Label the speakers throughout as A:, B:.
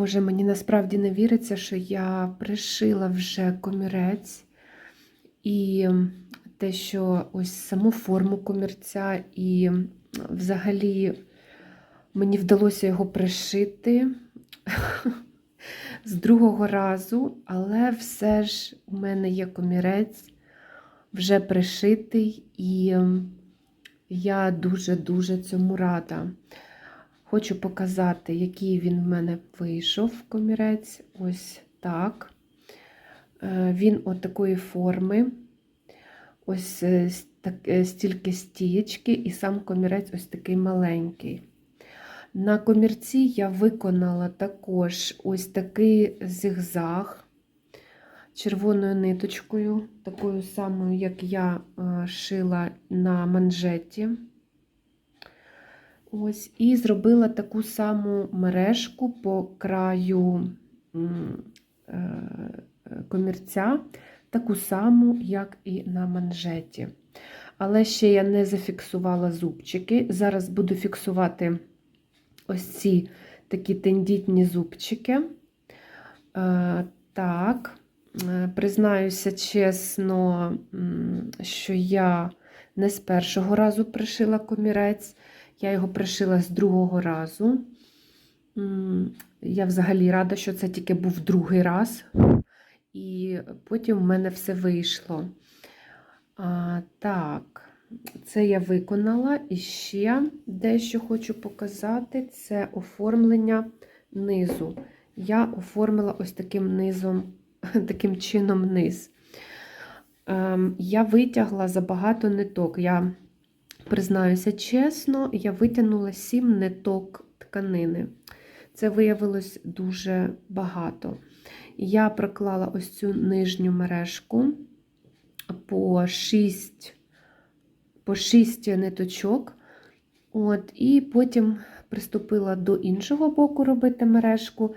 A: Боже, мені насправді не віриться, що я пришила вже комірець. І те, що ось саму форму комірця, і взагалі мені вдалося його пришити з другого разу, але все ж у мене є комірець вже пришитий, і я дуже-дуже цьому рада. Хочу показати, який він в мене вийшов комірець. Ось так. Е, Він от такої форми. Ось е, е, стільки стієчки, і сам комірець ось такий маленький. На комірці я виконала також ось такий зигзаг червоною ниточкою, такою самою, як я шила на манжеті. Ось, і зробила таку саму мережку по краю е, комірця, таку саму, як і на манжеті. Але ще я не зафіксувала зубчики. Зараз буду фіксувати ось ці такі тендітні зубчики. Е, Так, Е, признаюся чесно, що я не з першого разу пришила комірець. Я його пришила з другого разу. Я взагалі рада, що це тільки був другий раз, і потім в мене все вийшло. А, так, це я виконала. І ще дещо хочу показати: це оформлення низу. Я оформила ось таким низом, таким чином низ. Ем, я витягла забагато ниток. Я Признаюся чесно, я витягнула 7 ниток тканини. Це виявилось дуже багато. Я проклала ось цю нижню мережку по 6, по 6 ниточок. От, і потім приступила до іншого боку робити мережку,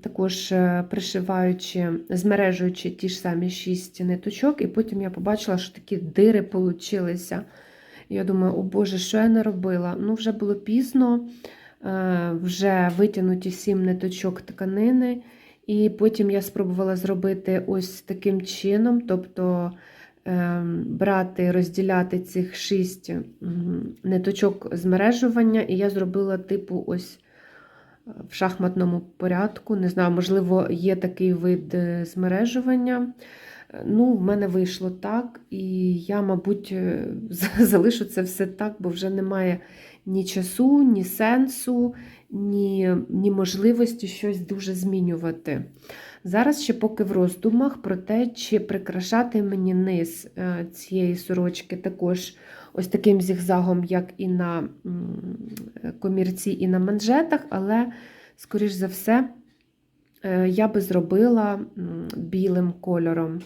A: також е, пришиваючи, змережуючи ті ж самі 6 ниточок, і потім я побачила, що такі дири получилися. Я думаю, о Боже, що я не робила? Ну, вже було пізно, е, вже витягнуті сім ниточок тканини. І потім я спробувала зробити ось таким чином, тобто ем, брати, розділяти цих шість ниточок змережування, і я зробила типу ось е, в шахматному порядку. Не знаю, можливо, є такий вид е, змережування. Ну, в мене вийшло так, і я, мабуть, е, залишу це все так, бо вже немає ні часу, ні сенсу, ні, ні можливості щось дуже змінювати. Зараз ще поки в роздумах про те, чи прикрашати мені низ е, цієї сорочки також ось таким зігзагом, як і на комірці, і на манжетах, але, скоріш за все, я би зробила білим кольором.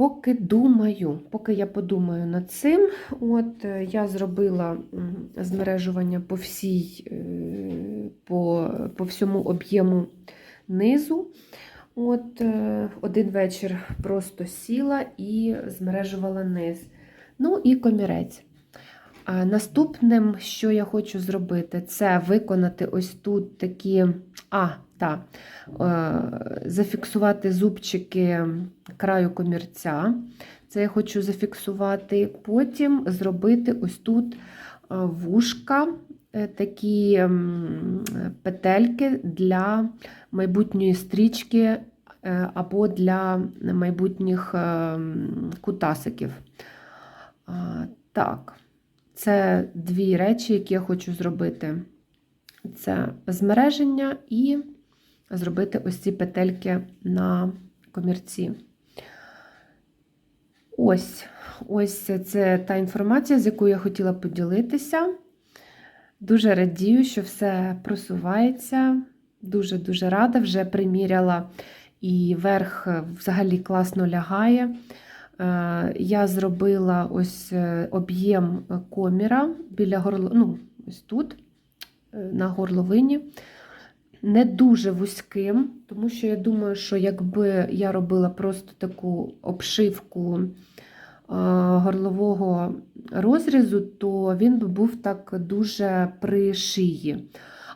A: Поки думаю, поки я подумаю над цим, от е, я зробила змережування по всій, е, по, по всьому об'єму низу. От е, Один вечір просто сіла і змережувала низ. Ну і комірець. А Наступним, що я хочу зробити, це виконати ось тут такі. А, так, е, зафіксувати зубчики краю комірця. Це я хочу зафіксувати. Потім зробити ось тут е, вушка, е, такі петельки для майбутньої стрічки або для майбутніх кутасиків. Так, це дві речі, які я хочу зробити. Це змереження і зробити ось ці петельки на комірці. Ось, ось це та інформація, з якою я хотіла поділитися. Дуже радію, що все просувається. Дуже-дуже рада, вже приміряла і верх взагалі класно лягає. Е, Я зробила ось е, об'єм коміра біля горло, ну, ось тут, е, на горловині. Не дуже вузьким, тому що я думаю, що якби я робила просто таку обшивку горлового розрізу, то він би був так дуже при шиї.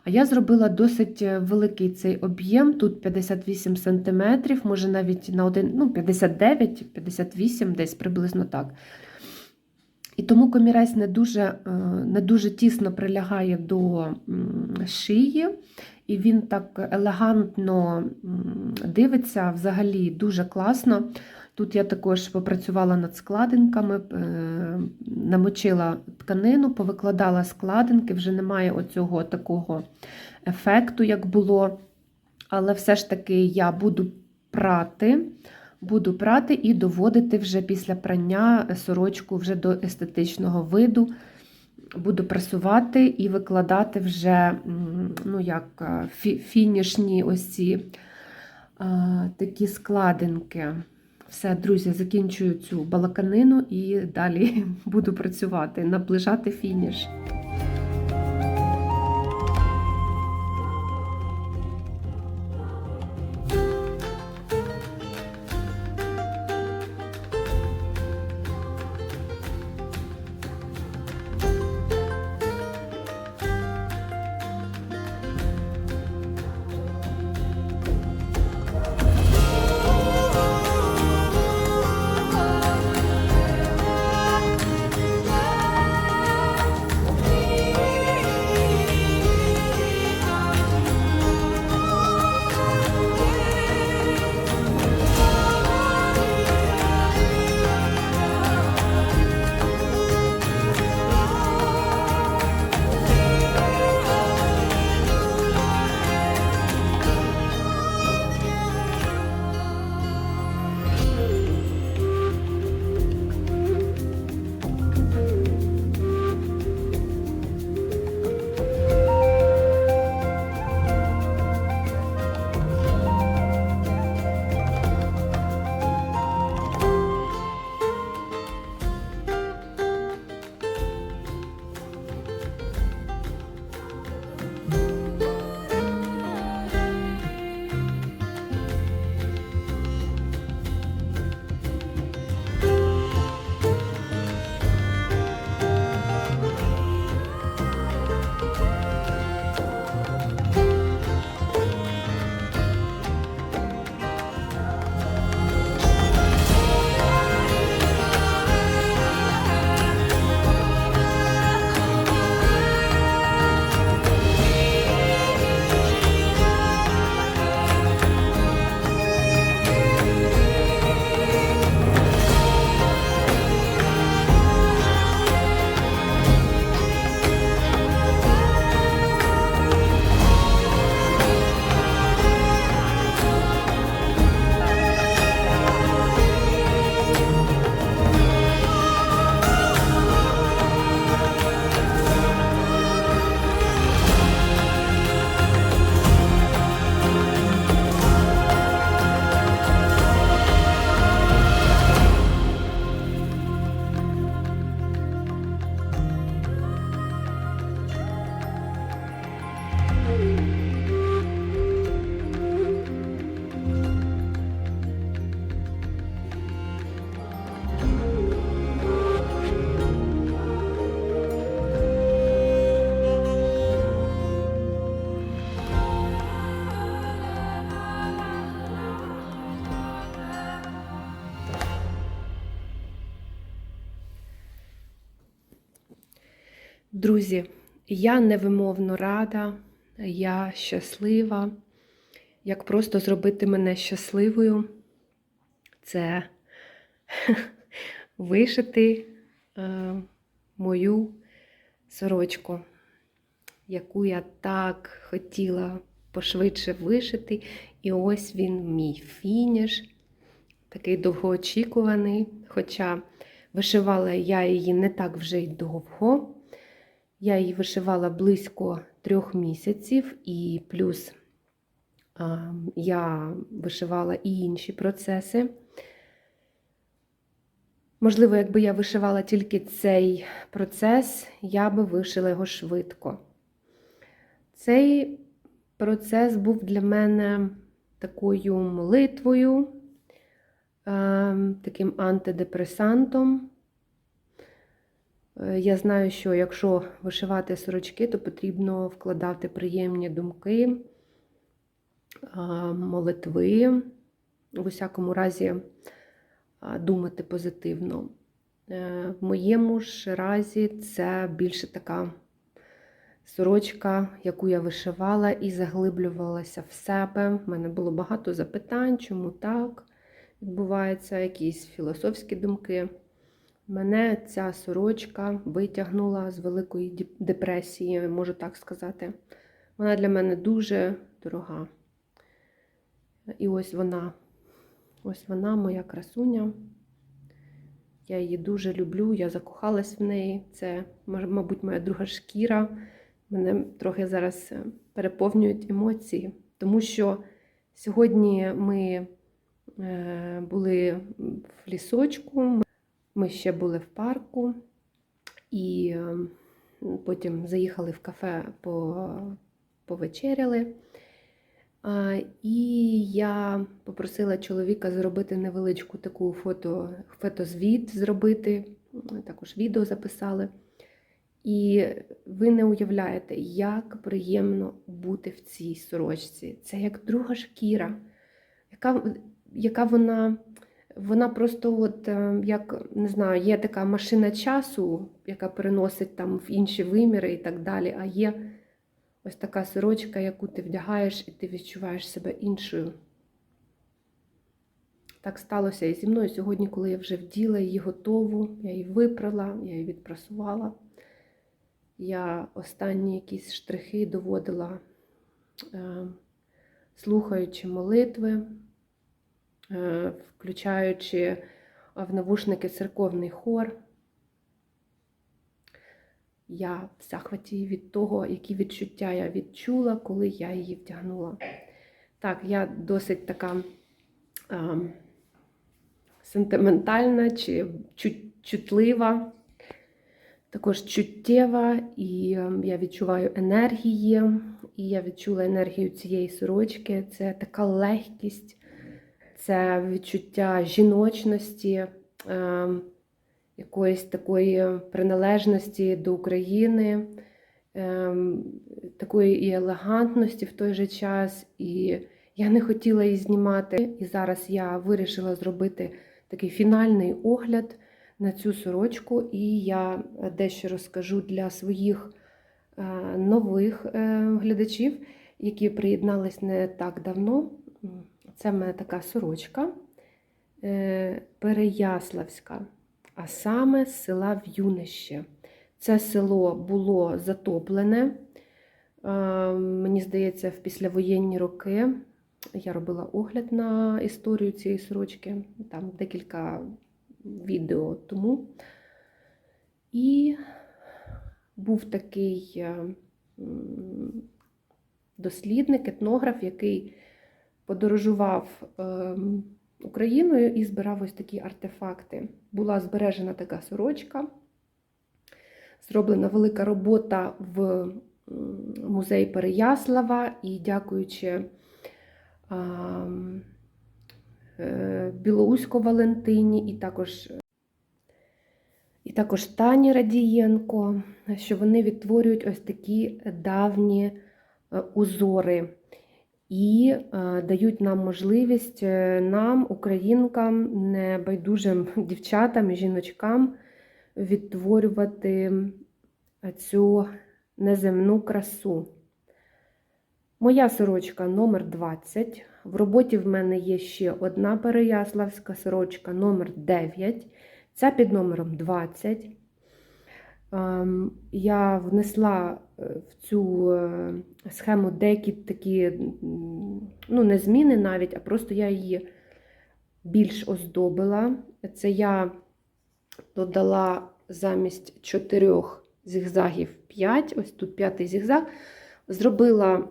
A: А я зробила досить великий цей об'єм, тут 58 см, може навіть на один, ну, 59, 58, десь приблизно так. І тому комірець не дуже, е, не дуже тісно прилягає до шиї, і він так елегантно дивиться, взагалі дуже класно. Тут я також попрацювала над складинками, е, намочила тканину, повикладала складинки, вже немає оцього такого ефекту, як було. Але все ж таки я буду прати, буду прати і доводити вже після прання сорочку вже до естетичного виду. Буду прасувати і викладати вже ну, як е, фінішні ось ці такі складинки. Все, друзі, закінчую цю балаканину і далі буду працювати, наближати фініш. Друзі, я невимовно рада, я щаслива. Як просто зробити мене щасливою, це вишити е, мою сорочку, яку я так хотіла пошвидше вишити. І ось він, мій фініш, такий довгоочікуваний. Хоча вишивала я її не так вже й довго. Я її вишивала близько трьох місяців, і плюс я вишивала і інші процеси. Можливо, якби я вишивала тільки цей процес, я би вишила його швидко. Цей процес був для мене такою молитвою, е, таким антидепресантом. Е, Я знаю, що якщо вишивати сорочки, то потрібно вкладати приємні думки, молитви, в усякому разі думати позитивно. Е, В моєму ж разі це більше така сорочка, яку я вишивала і заглиблювалася в себе. У мене було багато запитань, чому так відбуваються, якісь філософські думки. Мене ця сорочка витягнула з великої депресії, можу так сказати. Вона для мене дуже дорога. І ось вона, ось вона, моя красуня. Я її дуже люблю, я закохалась в неї. Це, мабуть, моя друга шкіра. Мене трохи зараз е, переповнюють емоції, тому що сьогодні ми е, були в лісочку, ми ще були в парку і е, потім заїхали в кафе, по, повечеряли. І я попросила чоловіка зробити невеличку таку фото, фотозвіт зробити, також відео записали. І ви не уявляєте, як приємно бути в цій сорочці. Це як друга шкіра, яка, яка вона, вона просто, от, е, як не знаю, є така машина часу, яка переносить там в інші виміри і так далі. А є ось така сорочка, яку ти вдягаєш, і ти відчуваєш себе іншою. Так сталося і зі мною сьогодні, коли я вже вділа її готову, я її випрала, я її відпрасувала. Я останні якісь штрихи доводила, е, слухаючи молитви, включаючи в навушники церковний хор. Я в захваті від того, які відчуття я відчула, коли я її вдягнула. Так, я досить така е, сентиментальна чи чут- чутлива також чуттєва, і е, я відчуваю енергії, і я відчула енергію цієї сорочки. Це така легкість, це відчуття жіночності, е, якоїсь такої приналежності до України, е, такої і елегантності в той же час. І я не хотіла її знімати. І зараз я вирішила зробити такий фінальний огляд на цю сорочку, і я дещо розкажу для своїх е, нових е, глядачів, які приєднались не так давно. Це в мене така сорочка е, Переяславська, а саме з села В'юнище. Це село було затоплене. Мені здається, в післявоєнні роки я робила огляд на історію цієї сорочки. Там декілька відео тому. І був такий е, дослідник, етнограф, який подорожував е, Україною і збирав ось такі артефакти. Була збережена така сорочка, зроблена велика робота в м, музеї Переяслава і дякуючи. е, Білоусько Валентині і також, і також Тані Радієнко, що вони відтворюють ось такі давні е, узори і е, дають нам можливість е, нам, українкам, небайдужим дівчатам і жіночкам відтворювати цю неземну красу. Моя сорочка номер 20. В роботі в мене є ще одна переяславська сорочка номер 9. Ця під номером 20. Ем, Я внесла е, в цю е, схему деякі такі, ну, не зміни навіть, а просто я її більш оздобила. Це я додала замість чотирьох зігзагів 5, ось тут п'ятий зігзаг. Зробила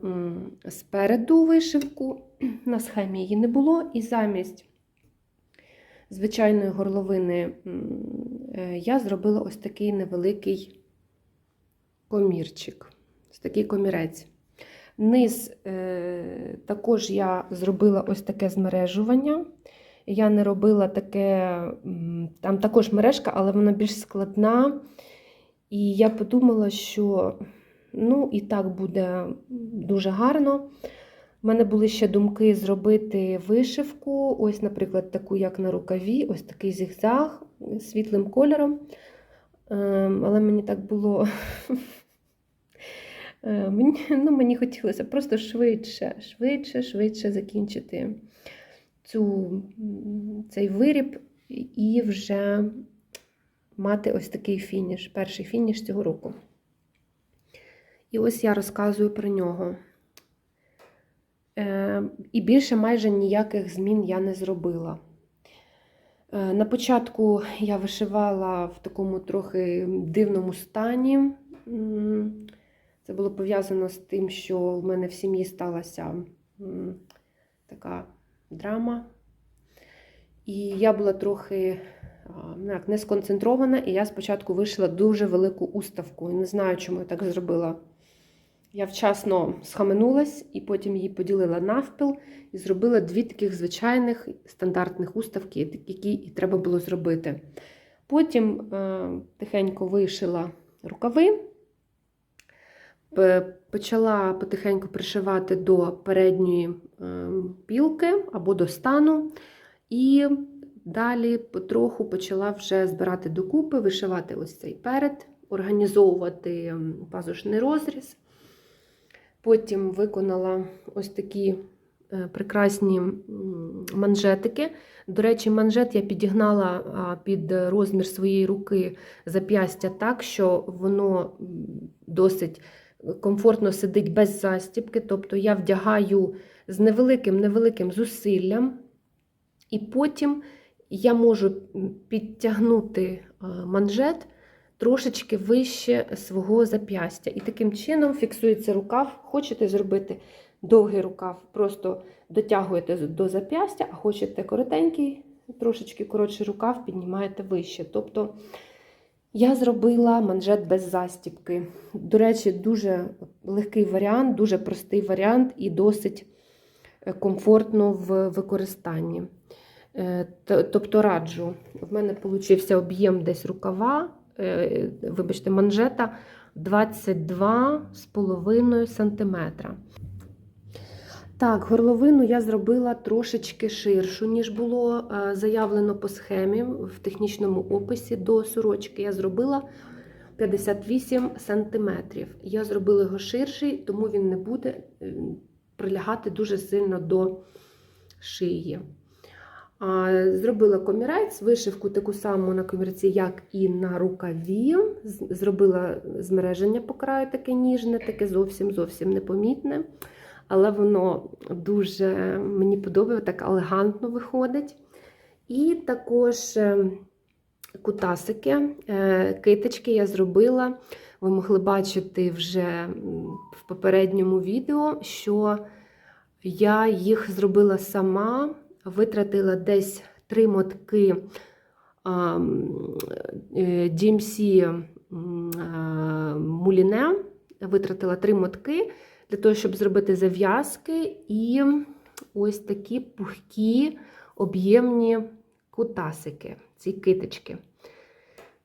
A: спереду вишивку, на схемі її не було, і замість звичайної горловини е, я зробила ось такий невеликий комірчик, ось такий комірець. Низ е, також я зробила ось таке змережування. Я не робила таке, там також мережка, але вона більш складна. І я подумала, що ну, і так буде дуже гарно. У мене були ще думки зробити вишивку, ось, наприклад, таку, як на рукаві, ось такий зігзаг світлим кольором. Ем, Але мені так було. Е, Мені, ну, мені хотілося просто швидше, швидше, швидше закінчити цю, цей виріб і вже мати ось такий фініш, перший фініш цього року. І ось я розказую про нього. Е, І більше майже ніяких змін я не зробила. Е, На початку я вишивала в такому трохи дивному стані. Це було пов'язано з тим, що в мене в сім'ї сталася така драма. І я була трохи а, ну, не сконцентрована, і я спочатку вишила дуже велику уставку. Не знаю, чому я так зробила. Я вчасно схаменулась і потім її поділила навпіл і зробила дві таких звичайних стандартних уставки, які і треба було зробити. Потім е, тихенько вишила рукави, почала потихеньку пришивати до передньої е, пілки або до стану. І далі потроху почала вже збирати докупи, вишивати ось цей перед, організовувати пазушний розріз. Потім виконала ось такі е, прекрасні манжетики. До речі, манжет я підігнала під розмір своєї руки зап'ястя так, що воно досить комфортно сидить без застібки. Тобто я вдягаю з невеликим невеликим зусиллям, і потім я можу підтягнути манжет трошечки вище свого зап'ястя. І таким чином фіксується рукав. Хочете зробити довгий рукав, просто дотягуєте до зап'ястя, а хочете коротенький, трошечки коротший рукав, піднімаєте вище. Тобто я зробила манжет без застібки. До речі, дуже легкий варіант, дуже простий варіант і досить е, комфортно в використанні. Е, Тобто раджу, в мене получився об'єм десь рукава, вибачте, манжета 22,5 см. Так, горловину я зробила трошечки ширшу, ніж було е, заявлено по схемі в технічному описі до сорочки. Я зробила 58 см. Я зробила його ширший, тому він не буде е, прилягати дуже сильно до шиї. Зробила комірець, вишивку таку саму на комірці, як і на рукаві. Зробила змереження по краю таке ніжне, таке зовсім зовсім непомітне. Але воно дуже мені подобається, так елегантно виходить. І також е, кутасики, е, киточки я зробила. Ви могли бачити вже в попередньому відео, що я їх зробила сама, витратила десь три мотки е, DMC а, Муліне. Витратила три мотки для того, щоб зробити зав'язки і ось такі пухкі, об'ємні кутасики, ці киточки.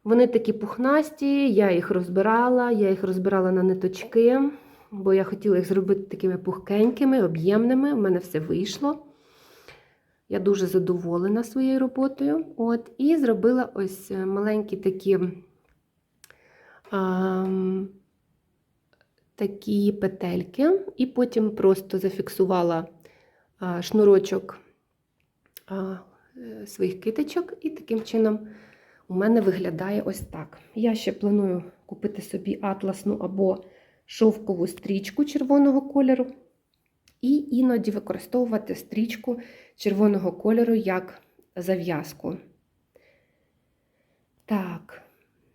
A: Вони такі пухнасті, я їх розбирала, я їх розбирала на ниточки, бо я хотіла їх зробити такими пухкенькими, об'ємними. У мене все вийшло. Я дуже задоволена своєю роботою. От, і зробила ось е, маленькі такі, ам, такі петельки, і потім просто зафіксувала а, шнурочок а, е, своїх киточок, і таким чином у мене виглядає ось так. Я ще планую купити собі атласну або шовкову стрічку червоного кольору, і іноді використовувати стрічку червоного кольору як зав'язку. Так,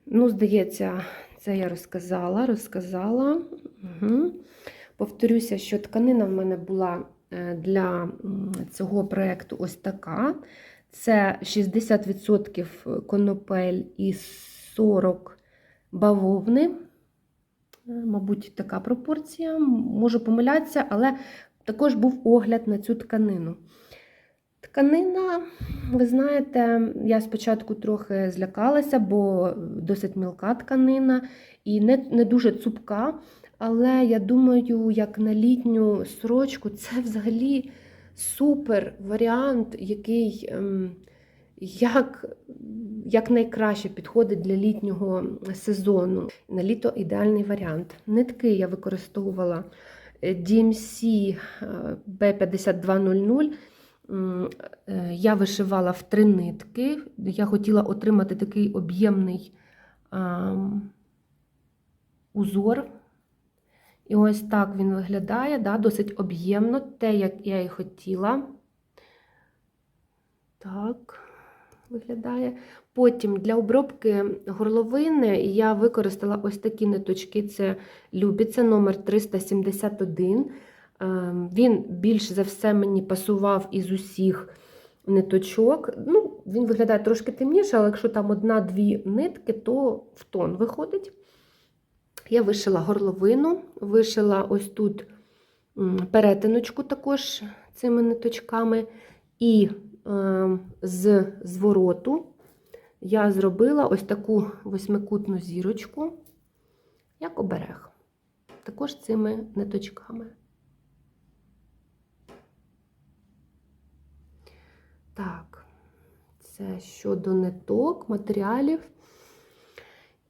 A: ну, здається, це я розказала, розказала. Угу. Повторюся, що тканина в мене була е, для цього проєкту ось така. Це 60% конопель і 40 бавовни. Е, Мабуть, така пропорція. Можу помилятися, але також був огляд на цю тканину. Тканина, ви знаєте, я спочатку трохи злякалася, бо досить мілка тканина і не, не дуже цупка. Але я думаю, як на літню сорочку, це взагалі супер варіант, який ем, як, як найкраще підходить для літнього сезону. На літо ідеальний варіант. Нитки я використовувала DMC е, B5200. Е, Я вишивала в три нитки. Я хотіла отримати такий об'ємний узор. І ось так він виглядає, да, досить об'ємно, те, як я і хотіла. Так, виглядає. Потім для обробки горловини я використала ось такі ниточки. Це Любіця номер 371. Ем, Він більш за все мені пасував із усіх ниточок. Ну, Він виглядає трошки темніше, але якщо там одна-дві нитки, то в тон виходить. Я вишила горловину, вишила ось тут перетиночку також цими ниточками. І з звороту я зробила ось таку восьмикутну зірочку, як оберег. Також цими ниточками. Так, це щодо ниток, матеріалів.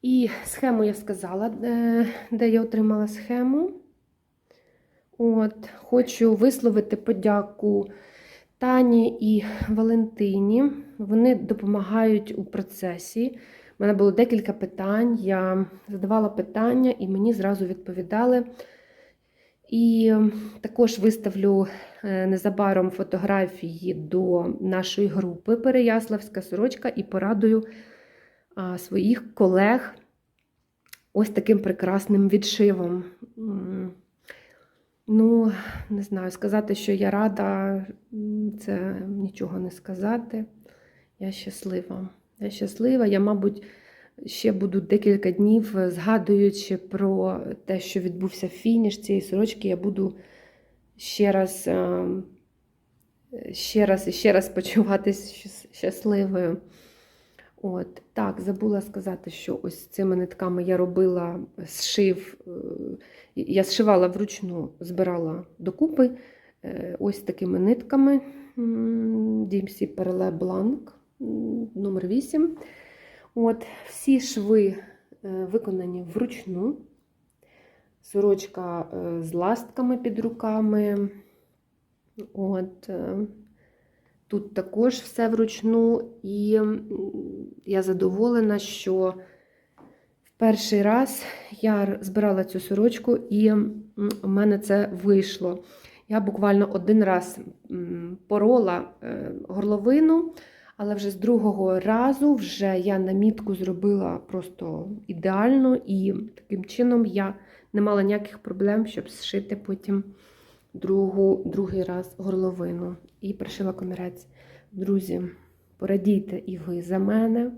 A: І схему я сказала, де, де я отримала схему. От, Хочу висловити подяку Тані і Валентині. Вони допомагають у процесі. У мене було декілька питань. Я задавала питання і мені зразу відповідали. І також виставлю е, незабаром фотографії до нашої групи Переяславська сорочка і порадую своїх колег ось таким прекрасним відшивом. Ну, не знаю, сказати, що я рада, це нічого не сказати. Я щаслива. Я щаслива. Я, мабуть, ще буду декілька днів, е, згадуючи про те, що відбувся фініш цієї сорочки, я буду ще раз, е, ще раз і ще раз почуватися щасливою. От, так, забула сказати, що ось цими нитками я робила зшив, е, я зшивала вручну, збирала докупи е, ось такими нитками Perle Blanc м, номер 8. От, всі шви е, виконані вручну. Сорочка е, з ластками під руками. От, е, Тут також все вручну, і я задоволена, що в перший раз я збирала цю сорочку, і у мене це вийшло. Я буквально один раз порола е, горловину, але вже з другого разу вже я намітку зробила просто ідеально, і таким чином я не мала ніяких проблем, щоб зшити потім другу, другий раз горловину і пришила комірець. Друзі, порадійте і ви за мене.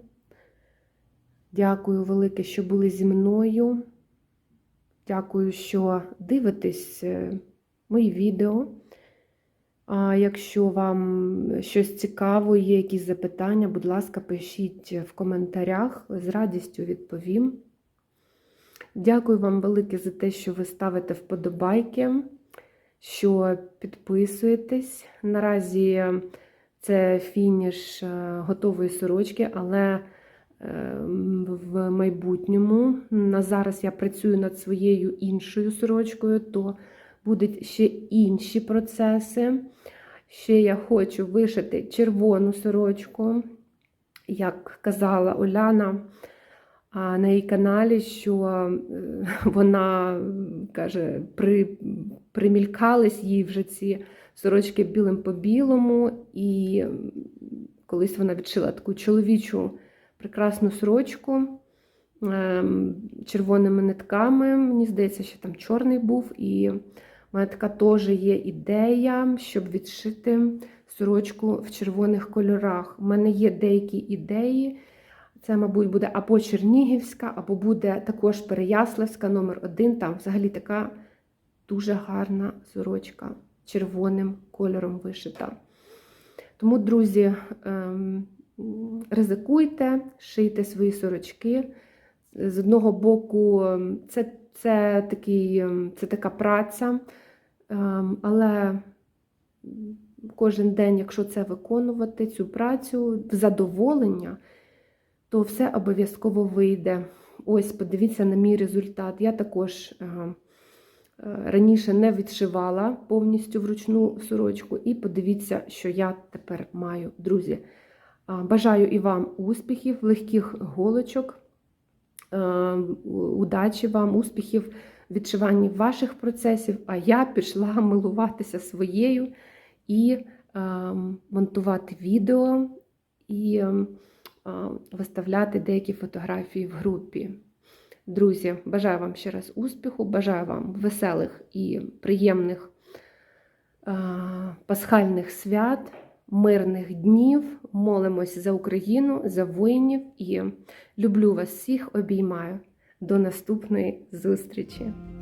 A: Дякую велике, що були зі мною. Дякую, що дивитесь е, мої відео. А якщо вам щось цікаво, є якісь запитання, будь ласка, пишіть в коментарях, з радістю відповім. Дякую вам велике за те, що ви ставите вподобайки, що підписуєтесь. Наразі це фініш е, готової сорочки, але е, в майбутньому на зараз я працюю над своєю іншою сорочкою, то будуть ще інші процеси. Ще я хочу вишити червону сорочку, як казала Оляна на її каналі, що е, вона каже, при, примількались їй вже ці сорочки білим по білому, і колись вона відшила таку чоловічу прекрасну сорочку ем, червоними нитками. Мені здається, що там чорний був. І в мене така теж є ідея, щоб відшити сорочку в червоних кольорах. У мене є деякі ідеї. Це, мабуть, буде або Чернігівська, або буде також Переяславська номер 1 Там взагалі така дуже гарна сорочка червоним кольором вишита. Тому, друзі, ем, ризикуйте, шийте свої сорочки. З одного боку, ем, це, це, такий, ем, це така праця, але кожен день, якщо це виконувати, цю працю в задоволення, то все обов'язково вийде. Ось, подивіться на мій результат. Я також раніше не відшивала повністю вручну сорочку, і подивіться, що я тепер маю, друзі. Бажаю і вам успіхів, легких голочок, е, удачі вам, успіхів в відшиванні ваших процесів. А я пішла милуватися своєю і е, монтувати відео і е, виставляти деякі фотографії в групі. Друзі, бажаю вам ще раз успіху, бажаю вам веселих і приємних пасхальних свят, мирних днів. Молимось за Україну, за воїнів і люблю вас всіх, обіймаю. До наступної зустрічі!